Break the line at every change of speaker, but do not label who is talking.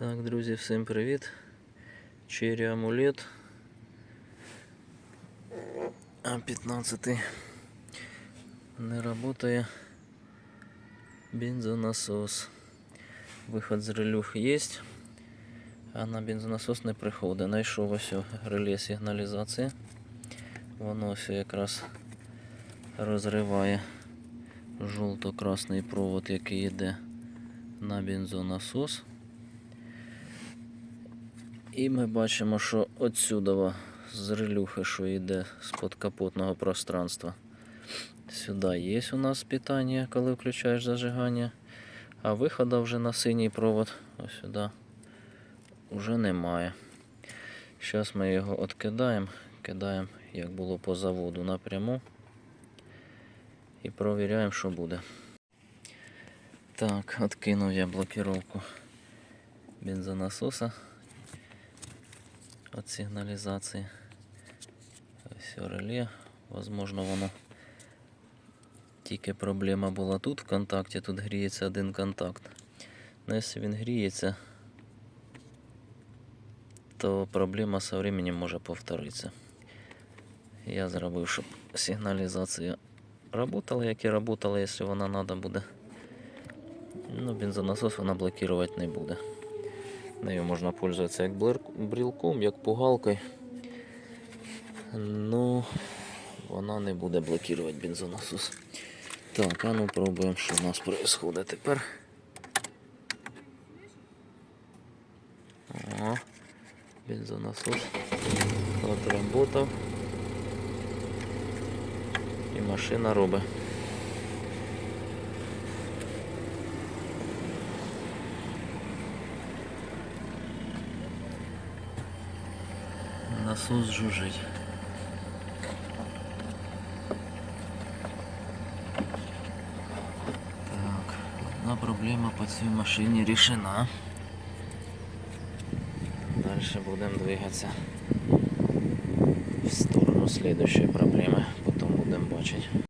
Так, друзі, всім привіт. Черрі амулет. А15 не работає. Бензонасос. Виход з релюх є, а на бензонасос не приходить. Знайшов ось реле сигналізації. Воно ось якраз розриває жовто-красний провод, який йде на бензонасос. І ми бачимо, що отсюда з релюхи, що йде з подкапотного пространства. Сюди є у нас питання, коли включаєш зажигання. А виходу вже на синій провод, ось сюди, вже немає. Зараз ми його відкидаємо, кидаємо, як було по заводу напряму. І провіряємо, що буде. Так, відкинув я блокировку бензонасоса от сигналізації. Ось реле. Возможно, воно тільки проблема була тут в контакті, тут гріється один контакт. Но якщо він гріється, то проблема со временем може повторитися. Я зробив, щоб сигналізація работала, як і работала, якщо вона треба буде. Ну, бензонасос вона блокувати не буде. Нею можна пользуватися як брілком, як пугалкою. Ну, вона не буде блокувати бензонасос. Так, а ну пробуємо, що у нас відбувається тепер. О, бензонасос отработав. І машина робить. Насос жужжить. Так, одна проблема по цій машині рішена. Дальше будемо двигатися в сторону слідущої проблеми, потім будемо бачити.